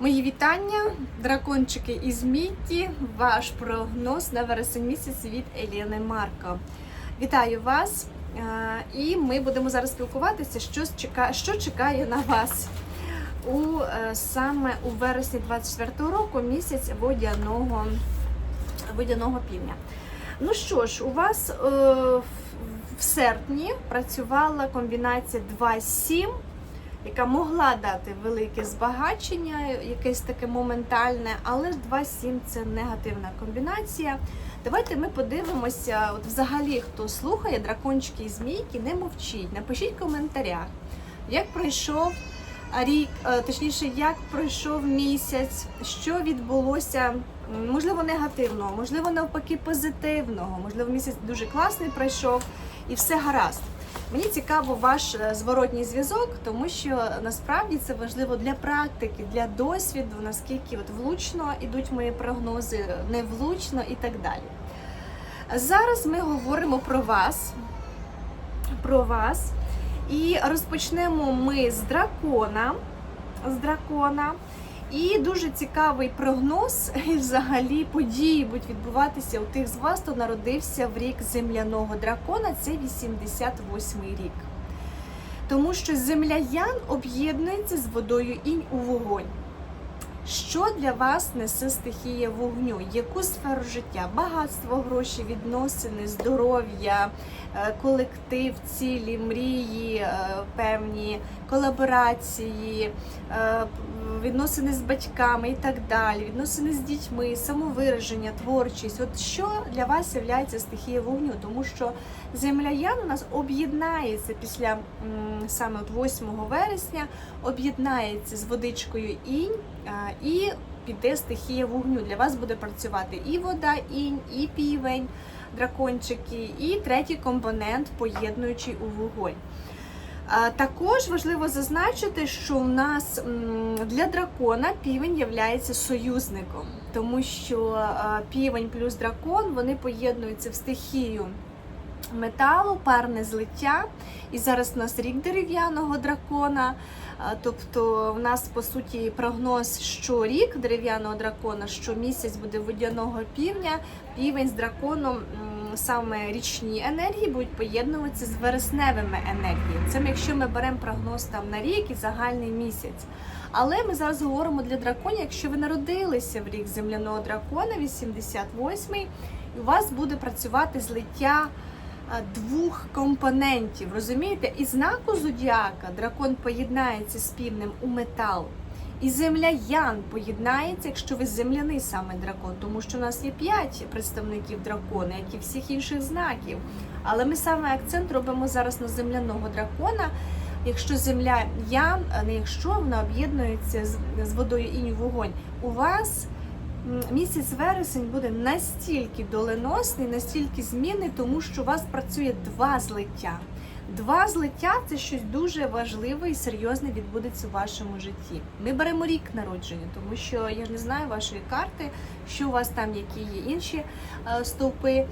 Мої вітання, дракончики із Мітті, ваш прогноз на вересень місяць від Еліни Марко. Вітаю вас! Е, І ми будемо зараз спілкуватися, що чекає, що чекає на вас у е, саме у вересні 24-го року, місяць водяного, водяного півня. Ну що ж, у вас е, в серпні працювала комбінація 2-7 яка могла дати велике збагачення, якесь таке моментальне, але ж 2-7 це негативна комбінація. Давайте ми подивимося, от взагалі, хто слухає дракончики і змійки, не мовчіть. Напишіть в коментарях, як пройшов рік, е, точніше, як пройшов місяць, що відбулося, можливо, негативного, можливо, навпаки, позитивного, можливо, місяць дуже класний пройшов і все гаразд. Мені цікаво ваш е, зворотній зв'язок, тому що насправді це важливо для практики, для досвіду, наскільки от влучно ідуть мої прогнози, невлучно і так далі. Зараз ми говоримо про вас, про вас. І розпочнемо ми з дракона. З дракона. І дуже цікавий прогноз, і взагалі події будуть відбуватися у тих з вас, хто народився в рік земляного дракона. Це 88-й рік. Тому що земля Ян об'єднується з водою інь у вогонь. Що для вас несе стихія вогню? Яку сферу життя? Багатство, гроші, відносини, здоров'я, е, колектив, цілі, мрії, е, певні колаборації, е, відносини з батьками і так далі, відносини з дітьми, самовираження, творчість. От що для вас є стихія вогню? Тому що земля Ян у нас об'єднається після саме от 8 вересня, об'єднається з водичкою інь і піде стихія вогню. Для вас буде працювати і вода, інь, і півень, дракончики, і третій компонент, поєднуючий у вогонь. Також важливо зазначити, що у нас для дракона півень є союзником, тому що півень плюс дракон вони поєднуються в стихію металу, парне злиття. І зараз у нас рік дерев'яного дракона. Тобто, в нас по суті прогноз, що рік дерев'яного дракона, що місяць буде водяного півня, півень з драконом. Саме річні енергії будуть поєднуватися з вересневими енергіями. Це якщо ми беремо прогноз там на рік і загальний місяць. Але ми зараз говоримо для драконів, якщо ви народилися в рік земляного дракона, 88-й, і у вас буде працювати злиття двох компонентів. Розумієте? І знаку зодіака дракон поєднається з півнем у метал. І земля Ян поєднається, якщо ви земляний саме дракон, тому що у нас є п'ять представників дракона, як і всіх інших знаків. Але ми саме акцент робимо зараз на земляного дракона. Якщо земля Ян, а не якщо вона об'єднується з, водою інь вогонь, у вас місяць вересень буде настільки доленосний, настільки змінний, тому що у вас працює два злиття. Два злиття це щось дуже важливе і серйозне відбудеться у вашому житті. Ми беремо рік народження, тому що я не знаю вашої карти, що у вас там, які є інші е, стовпи,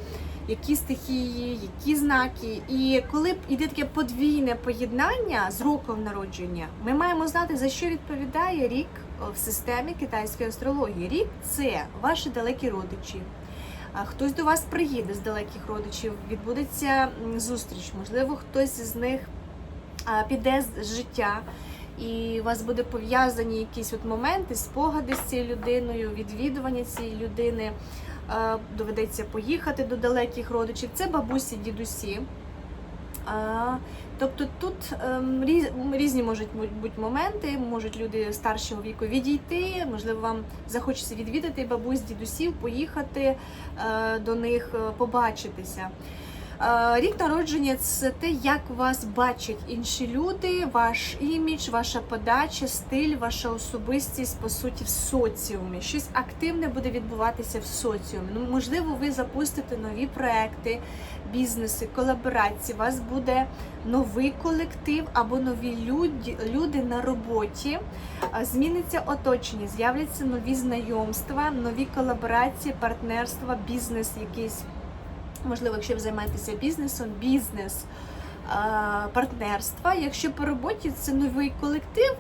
які стихії, які знаки. І коли йде таке подвійне поєднання з роком народження, ми маємо знати, за що відповідає рік в системі китайської астрології. Рік це ваші далекі родичі. Хтось до вас приїде з далеких родичів, відбудеться зустріч. Можливо, хтось з них піде з життя, і у вас буде пов'язані якісь от моменти, спогади з цією людиною, відвідування цієї людини. Доведеться поїхати до далеких родичів. Це бабусі, дідусі. Тобто тут ем, різ- різні можуть бути моменти, можуть люди старшого віку відійти, можливо, вам захочеться відвідати бабусь, дідусів, поїхати е, до них, е, побачитися. Е, Рік народження це те, як вас бачать інші люди, ваш імідж, ваша подача, стиль, ваша особистість по суті в соціумі. Щось активне буде відбуватися в соціумі. Ну, можливо, ви запустите нові проекти, бізнеси, колаборації. У вас буде новий колектив або нові люди, люди на роботі. Зміниться оточення, з'являться нові знайомства, нові колаборації, партнерства, бізнес якийсь. Можливо, якщо ви займаєтеся бізнесом, бізнес. партнерства. Якщо по роботі це новий колектив,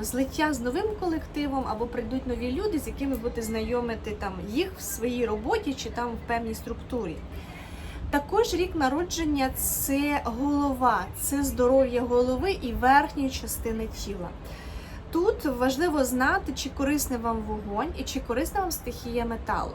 злиття з новим колективом, або прийдуть нові люди, з якими будете знайомити там їх в своїй роботі чи там в певній структурі. Також рік народження це голова, це здоров'я голови і верхньої частини тіла. Тут важливо знати, чи корисний вам вогонь і чи корисна вам стихія металу.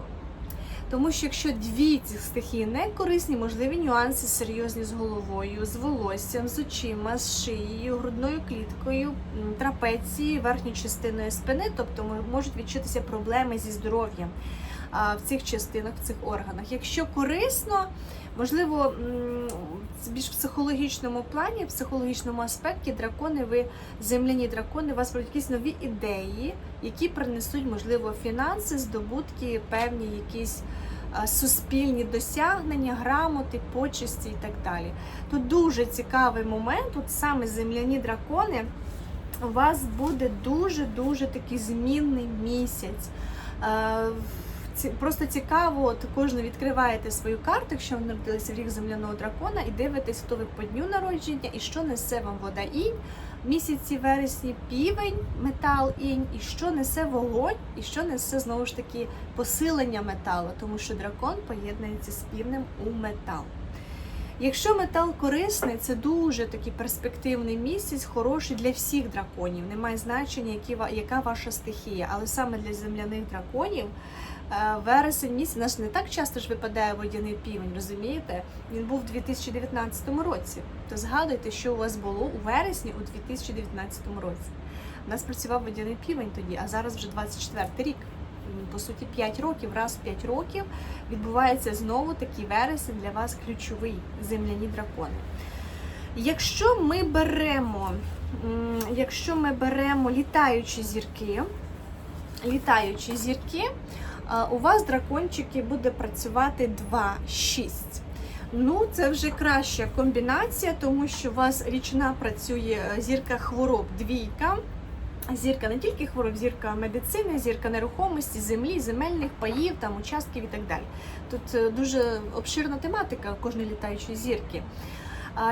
Тому що якщо дві ці стихії не корисні, можливі нюанси серйозні з головою, з волоссям, з очима, з шиєю, грудною кліткою, трапецією, верхньою частиною спини, тобто можуть відчутися проблеми зі здоров'ям в цих частинах, в цих органах. Якщо корисно, можливо, м, в більш психологічному плані, в психологічному аспекті дракони, ви земляні дракони, у вас будуть якісь нові ідеї, які принесуть, можливо, фінанси, здобутки, певні якісь суспільні досягнення, грамоти, почесті і так далі. Тут дуже цікавий момент, от саме земляні дракони. У вас буде дуже-дуже такий змінний місяць. Просто цікаво, от кожен відкриваєте свою карту, якщо ви народилися в рік земляного дракона, і дивитесь, хто ви по дню народження і що несе вам вода інь. Місяці вересні півень, метал інь, і що несе вогонь, і що несе знову ж таки посилення металу, тому що дракон поєднується з півнем у метал. Якщо метал корисний, це дуже такий перспективний місяць, хороший для всіх драконів. Немає значення, які, яка ваша стихія, але саме для земляних драконів вересень місяць наш не так часто ж випадає водяний півень, розумієте? Він був у 2019 році. То згадуйте, що у вас було у вересні у 2019 році. У нас працював водяний півень тоді, а зараз вже 24 рік. По суті, 5 років, раз в 5 років відбувається знову такий вересень для вас ключовий земляні дракони. Якщо ми беремо, якщо ми беремо літаючі зірки, літаючі зірки, у вас дракончики буде працювати 2-6. Ну, це вже краща комбінація, тому що у вас річна працює е, зірка хвороб двійка. Зірка не тільки хвороб, зірка медицини, зірка нерухомості, землі, земельних паїв, там участків і так далі. Тут е, дуже обширна тематика кожної літаючої зірки.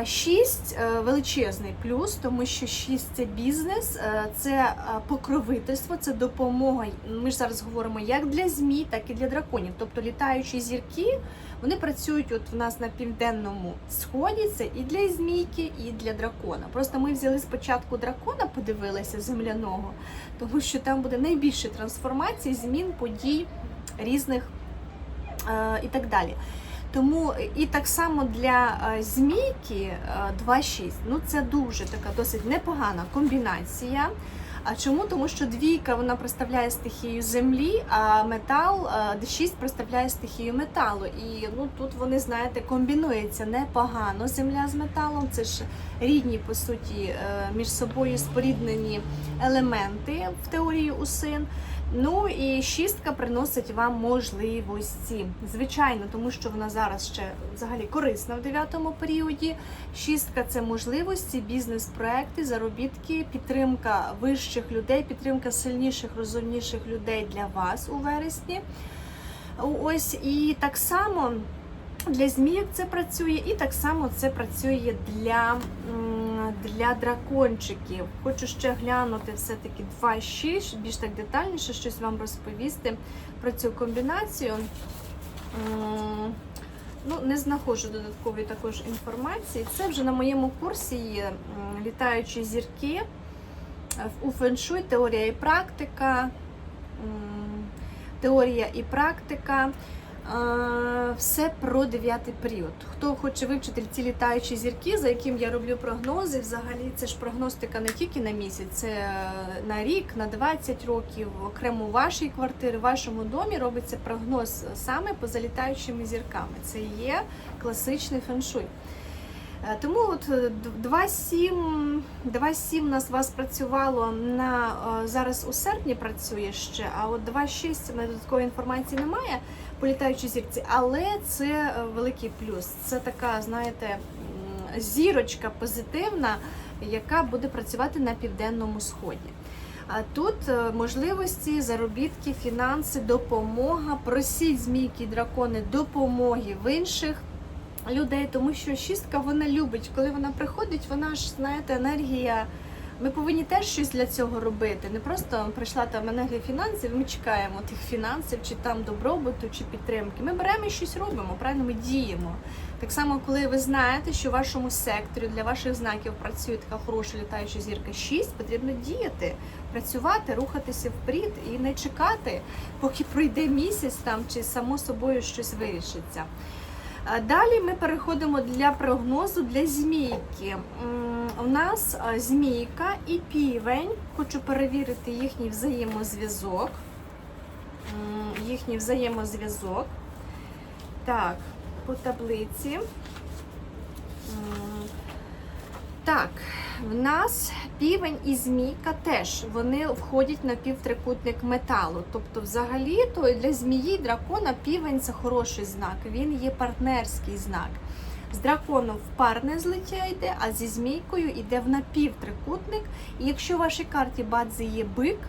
Шість е, величезний плюс, тому що шість це бізнес, е, це е, покровительство, це допомога. Ми ж зараз говоримо як для змій, так і для драконів. Тобто літаючі зірки вони працюють от в нас на південному сході. Це і для змійки, і для дракона. Просто ми взяли спочатку дракона, подивилися земляного, тому що там буде найбільше трансформацій, змін, подій різних і так далі. Тому і так само для е, змійки е, 2-6, ну це дуже така досить непогана комбінація. А чому? Тому що двійка вона представляє стихію землі, а метал е, D6 представляє стихію металу. І ну тут вони, знаєте, комбінуються непогано земля з металом. Це ж рідні, по суті, е, між собою споріднені елементи в теорії усин. Ну і шістка приносить вам можливості. Звичайно, тому що вона зараз ще взагалі корисна в дев'ятому періоді. Шістка це можливості, бізнес-проекти, заробітки, підтримка вищих людей, підтримка сильніших, розумніших людей для вас у вересні. Ось і так само. Для змійок це працює, і так само це працює для, для дракончиків. Хочу ще глянути все-таки 2-6, більш так детальніше щось вам розповісти про цю комбінацію. Ну, не знаходжу додаткової також інформації. Це вже на моєму курсі є літаючі зірки е, у феншуй, теорія і практика. Теорія і практика. Все про дев'ятий період. Хто хоче вивчити ці літаючі зірки, за яким я роблю прогнози, взагалі це ж прогностика не тільки на місяць, це е, на рік, на 20 років, окремо у вашій квартирі, в вашому домі робиться прогноз саме по залітаючими зірками. Це є класичний феншуй. Е, Тому от е, д- 2.7 2.7 у нас вас працювало на е, зараз у серпні працює ще, а от 2.6 в мене додаткової інформації немає по зірці, але це е, великий плюс. Це така, знаєте, зірочка позитивна, яка буде працювати на південному сході. А тут е, можливості, заробітки, фінанси, допомога. Просіть змійки дракони допомоги в інших людей, тому що шістка вона любить, коли вона приходить, вона ж знаєте, енергія. Ми повинні теж щось для цього робити. Не просто прийшла там енергія фінансів. Ми чекаємо тих фінансів, чи там добробуту, чи підтримки. Ми беремо і щось робимо, правильно ми діємо. Так само, коли ви знаєте, що в вашому секторі для ваших знаків працює така хороша літаюча зірка 6, потрібно діяти, працювати, рухатися вперед і не чекати, поки пройде місяць там чи само собою щось вирішиться. А Далі ми переходимо для прогнозу для змійки. У нас змійка і півень. Хочу перевірити їхній взаємозв'язок. Їхній взаємозв'язок. Так, по таблиці. Так, в нас півень і змійка теж вони входять на півтрикутник металу. Тобто, взагалі, то для змії дракона півень це хороший знак. Він є партнерський знак. З драконом в парне злиття йде, а зі змійкою йде в напівтрикутник. І якщо в вашій карті бадзи є бик,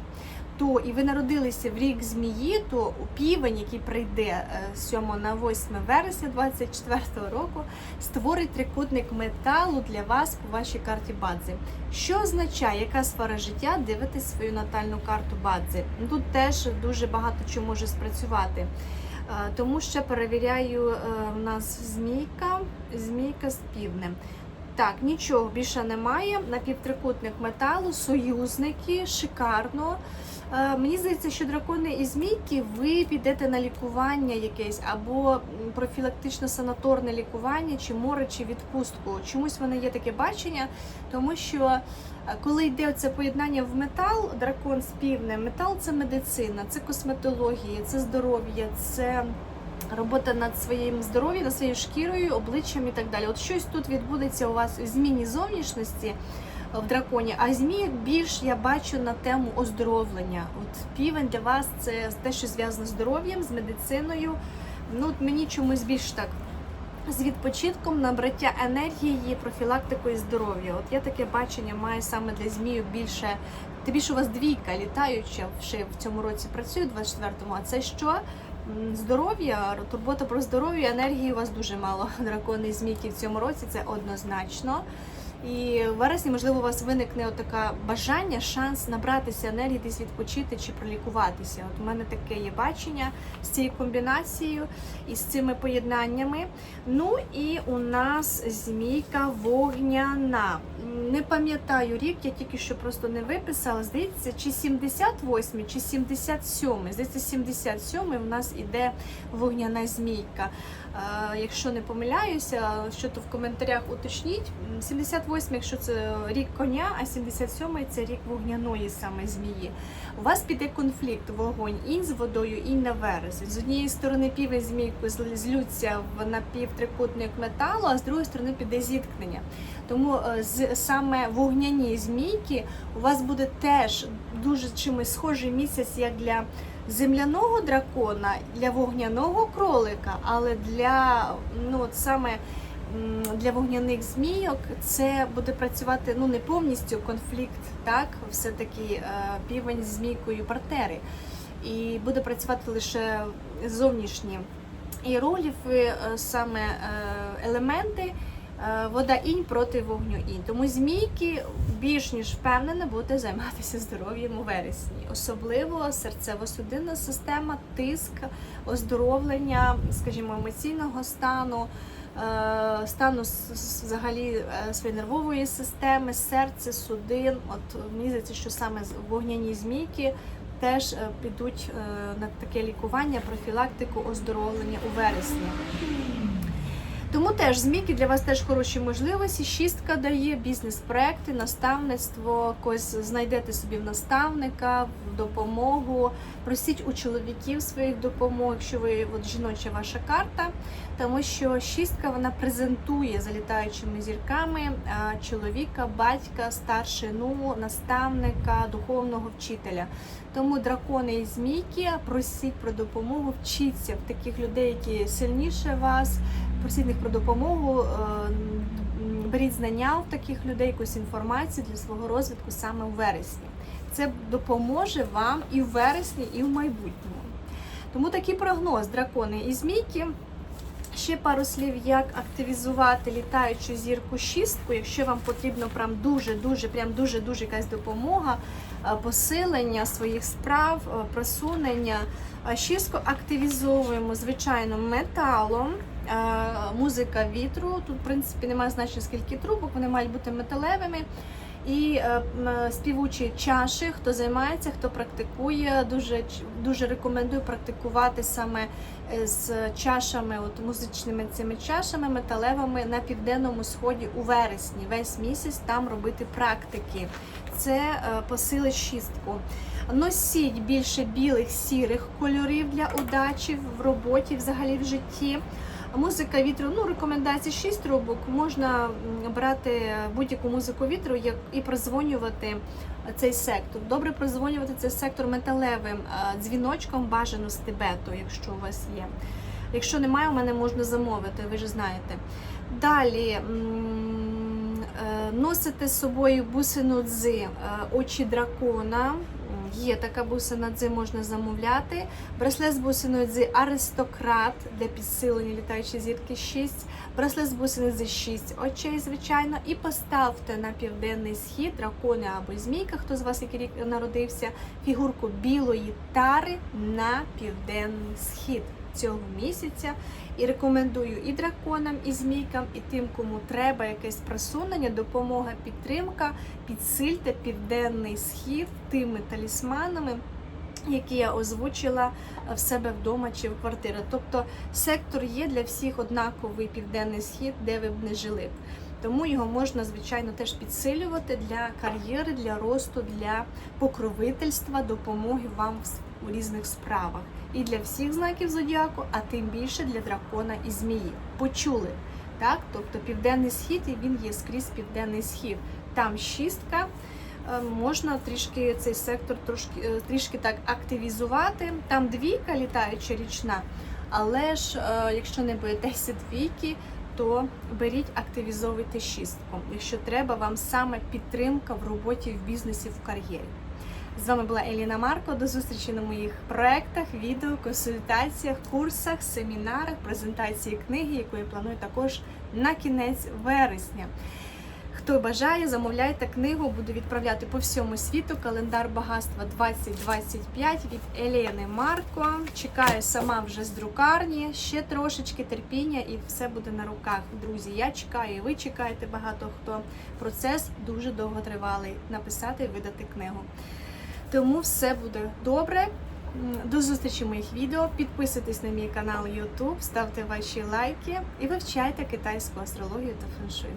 то і ви народилися в рік змії, то півень, який прийде е, з 7 на 8 вересня 24 року, створить трикутник металу для вас по вашій карті Бадзи. Що означає, яка сфера життя дивитесь свою натальну карту Бадзи? Ну, Тут теж дуже багато чого може спрацювати. Е, Тому ще перевіряю е, в нас змійка, змійка з півнем. Так, нічого більше немає. Напівтрикутник металу, союзники, шикарно. Е, Мені здається, що дракони і змійки ви підете на лікування якесь або профілактично-санаторне лікування, чи море, чи відпустку. Чомусь в є таке бачення, тому що е, коли йде це поєднання в метал, дракон з півнем, метал це медицина, це косметологія, це здоров'я, це робота над своїм здоров'ям, над своєю шкірою, обличчям і так далі. От щось тут відбудеться у вас у зміні зовнішності в драконі, а змій більш я бачу на тему оздоровлення. От півень для вас це те, що зв'язано з здоров'ям, з медициною. Ну, от мені чомусь більш так. З відпочинком, набраття енергії, профілактикою здоров'я. От я таке бачення маю саме для змію більше. Тим більше у вас двійка літаюча в цьому році працює, 24-му. А це що? Здоров'я, турбота про здоров'я, енергії у вас дуже мало. Дракони і змійки в цьому році це однозначно. І в вересні, можливо, у вас виникне таке бажання, шанс набратися енергії, десь відпочити чи пролікуватися. От у мене таке є бачення з цією комбінацією і з цими поєднаннями. Ну і у нас змійка вогняна. Не пам'ятаю рік, я тільки що просто не виписала. Здається, чи 78, чи 77. Здається, 77 в нас іде вогняна змійка. Якщо не помиляюся, що то в коментарях уточніть. М, 78, якщо це рік коня, а 77 це рік вогняної саме змії. У вас піде конфлікт вогонь інь з водою, інь на верес. З однієї сторони півень з змійкою зл- злються в напівтрикутник металу, а з другої сторони піде зіткнення. Тому е, з саме вогняні змійки у вас буде теж дуже чимось схожий місяць, як для земляного дракона, для вогняного кролика, але для ну от саме для вогняних змійок це буде працювати ну не повністю конфлікт, так все-таки е, півень з змійкою партнери. І буде працювати лише зовнішні іерогліфи, е, саме е, елементи. Е, Вода інь проти вогню інь. Тому змійки більш ніж впевнено будете займатися здоров'ям у вересні, особливо серцево-судинна система, тиск, оздоровлення, скажімо, емоційного стану, е, стану взагалі е, своєї нервової системи, серце, судин. От мені що саме вогняні змійки теж підуть на таке лікування, профілактику, оздоровлення у вересні. Теж зміки для вас теж хороші можливості. Шістка дає бізнес-проекти, наставництво. Когось знайдете собі в наставника, допомогу. Просіть у чоловіків своїх допомог, якщо ви от жіноча ваша карта, тому що шістка вона презентує залітаючими зірками чоловіка, батька, старшину, наставника, духовного вчителя. Тому дракони і змійки просіть про допомогу, вчіться в таких людей, які сильніше вас. Просіть них про допомогу, е, беріть знання в таких людей, якусь інформацію для свого розвитку саме у вересні. Це допоможе вам і в вересні, і в майбутньому. Тому такий прогноз дракони і змійки. Ще пару слів, як активізувати літаючу зірку шістку, якщо вам потрібно прям дуже, дуже, прям дуже, дуже якась допомога, е, посилення своїх справ, е, просунення. Е, Шістку активізовуємо звичайно металом. Музика вітру. Тут, в принципі, немає значення скільки трубок, вони мають бути металевими. І е, е, співучі чаші, хто займається, хто практикує, дуже дуже рекомендую практикувати саме е, з чашами, от музичними цими чашами металевими на південному сході у вересні. Весь місяць там робити практики. Це посилить шістку. Носіть більше білих сірих кольорів для удачі в роботі, взагалі в житті. Музика вітру, ну рекомендації 6 трубок. Можна брати будь-яку музику вітру як- і прозвонювати цей сектор. Добре прозвонювати цей сектор металевим е, дзвіночком бажано з Тибету, якщо у вас є. Якщо немає, у мене можна замовити, ви ж знаєте. Далі е, носите з собою бусину дзи, е, очі дракона. Є така бусина дзи, можна замовляти. Браслет з бусиною дзи аристократ для підсилення літаючої зірки 6. Браслет з бусини дзи 6 очей, звичайно. І поставте на південний схід дракони або змійка, хто з вас який рік народився, фігурку білої тари на південний схід цього місяця. І рекомендую і драконам, і змійкам, і тим, кому треба якесь просунення, допомога, підтримка. Підсильте південний схід тими талісманами, які я озвучила в себе вдома чи в квартирі. Тобто сектор є для всіх однаковий південний схід, де ви б не жили. Тому його можна, звичайно, теж підсилювати для кар'єри, для росту, для покровительства, допомоги вам в у різних справах. І для всіх знаків зодіаку, а тим більше для дракона і змії. Почули? Так? Тобто південний схід, і він є скрізь південний схід. Там шістка. е, Можна трішки цей сектор трошки е, трішки так активізувати. Там двійка літаюча річна, але ж е, якщо не боїтеся двійки, то беріть, активізовуйте шістку. Якщо треба, вам саме підтримка в роботі, в бізнесі, в кар'єрі. З вами була Еліна Марко. До зустрічі на моїх проектах, відео, консультаціях, курсах, семінарах, презентації книги, яку я планую також на кінець вересня. Хто бажає, замовляйте книгу, буду відправляти по всьому світу. Календар багатства 2025 від Елени Марко. Чекаю сама вже з друкарні. Ще трошечки терпіння і все буде на руках. Друзі, я чекаю, і ви чекаєте багато хто. Процес дуже довго тривалий. Написати і видати книгу. Тому все буде добре. До зустрічі моїх відео. Підписуйтесь на мій канал YouTube, ставте ваші лайки і вивчайте китайську астрологію та феншуй.